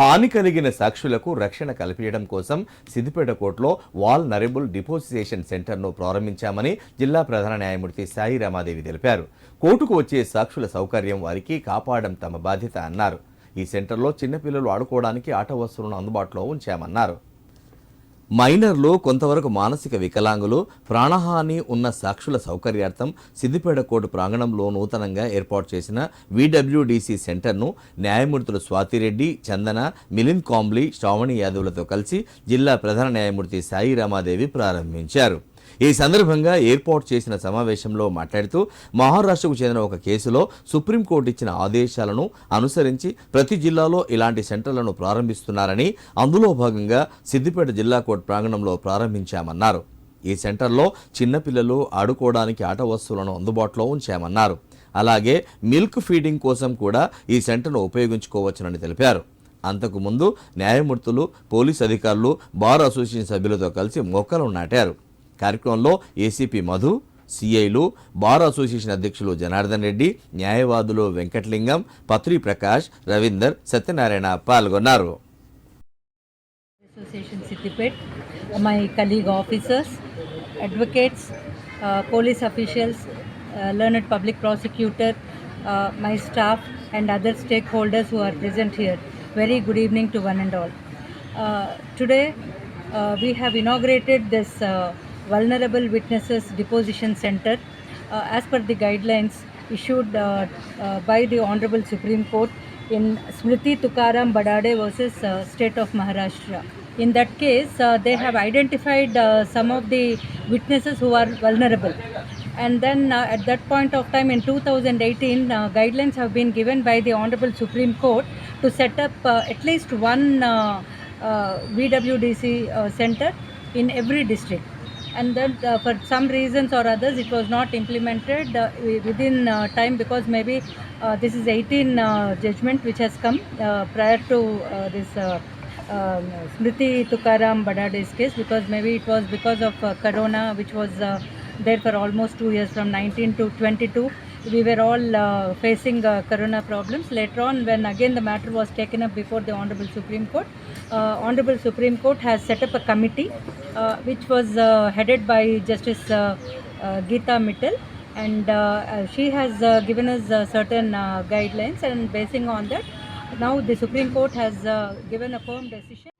హాని కలిగిన సాక్షులకు రక్షణ కల్పించడం కోసం సిద్దిపేట కోర్టులో వాల్ నరేబుల్ డిపోజిషన్ సెంటర్ను ప్రారంభించామని జిల్లా ప్రధాన న్యాయమూర్తి సాయి రామాదేవి తెలిపారు. కోర్టుకు వచ్చే సాక్షుల సౌకర్యం వారికి కాపాడడం తమ బాధ్యత అన్నారు. ఈ సెంటర్లో చిన్నపిల్లలు ఆడుకోవడానికి ఆట వస్తువులను అందుబాటులో ఉంచామన్నారు. మైనర్లు కొంతవరకు మానసిక వికలాంగులు ప్రాణహాని ఉన్న సాక్షుల సౌకర్యార్థం సిద్దిపేట కోర్టు ప్రాంగణంలో నూతనంగా ఏర్పాటు చేసిన విడబ్ల్యూడిసి సెంటర్ను న్యాయమూర్తులు స్వాతిరెడ్డి చందన మిలింద్ కాంబ్లీ శ్రావణి యాదవ్లతో కలిసి జిల్లా ప్రధాన న్యాయమూర్తి సాయి రామాదేవి ప్రారంభించారు. ఈ సందర్భంగా ఏర్పాటు చేసిన సమావేశంలో మాట్లాడుతూ మహారాష్ట్రకు చెందిన ఒక కేసులో సుప్రీంకోర్టు ఇచ్చిన ఆదేశాలను అనుసరించి ప్రతి జిల్లాలో ఇలాంటి సెంటర్లను ప్రారంభిస్తున్నారని అందులో భాగంగా సిద్దిపేట జిల్లా కోర్టు ప్రాంగణంలో ప్రారంభించామన్నారు. ఈ సెంటర్లో చిన్నపిల్లలు ఆడుకోవడానికి ఆట వస్తువులను అందుబాటులో ఉంచామన్నారు. అలాగే మిల్క్ ఫీడింగ్ కోసం కూడా ఈ సెంటర్ను ఉపయోగించుకోవచ్చునని తెలిపారు. అంతకుముందు న్యాయమూర్తులు పోలీస్ అధికారులు బార్ అసోసియేషన్ సభ్యులతో కలిసి మొక్కలు నాటారు. కార్యక్రమంలో ఏసీపీ మధు సిఐలు బార్ అసోసియేషన్ అధ్యక్షులు జనార్దన్ రెడ్డి న్యాయవాదులు వెంకటలింగం పత్రి ప్రకాష్ రవీందర్ సత్యనారాయణ పాల్గొన్నారు. Association Siddipet my colleague officers advocates police officials learned public prosecutor my staff and other stakeholders who are present good evening to one and all today we have inaugurated this Vulnerable Witnesses Deposition Center uh, as per the guidelines issued uh, uh, by the Honorable Supreme Court in Smriti Tukaram Badade versus uh, State of Maharashtra. In that case, uh, they have identified uh, some of the witnesses who are vulnerable. And then uh, at that point of time in 2018, uh, guidelines have been given by the Honorable Supreme Court to set up uh, at least one uh, uh, VWDC uh, center in every district and then uh, for some reasons or others it was not implemented uh, within uh, time because maybe uh, this is 18 uh, judgment which has come uh, prior to uh, this uh, um, Smriti Tukaram Badade's case because maybe it was because of uh, corona which was uh, there for almost two years from 19 to 22 we were all uh, facing uh, corona problems. Later on when again the matter was taken up before the honorable supreme court uh, honorable supreme court has set up a committee which was uh, headed by justice uh, uh, geeta mittal. And uh, uh, she has uh, given us uh, certain uh, guidelines and basing on that. Now the supreme court has uh, given a firm decision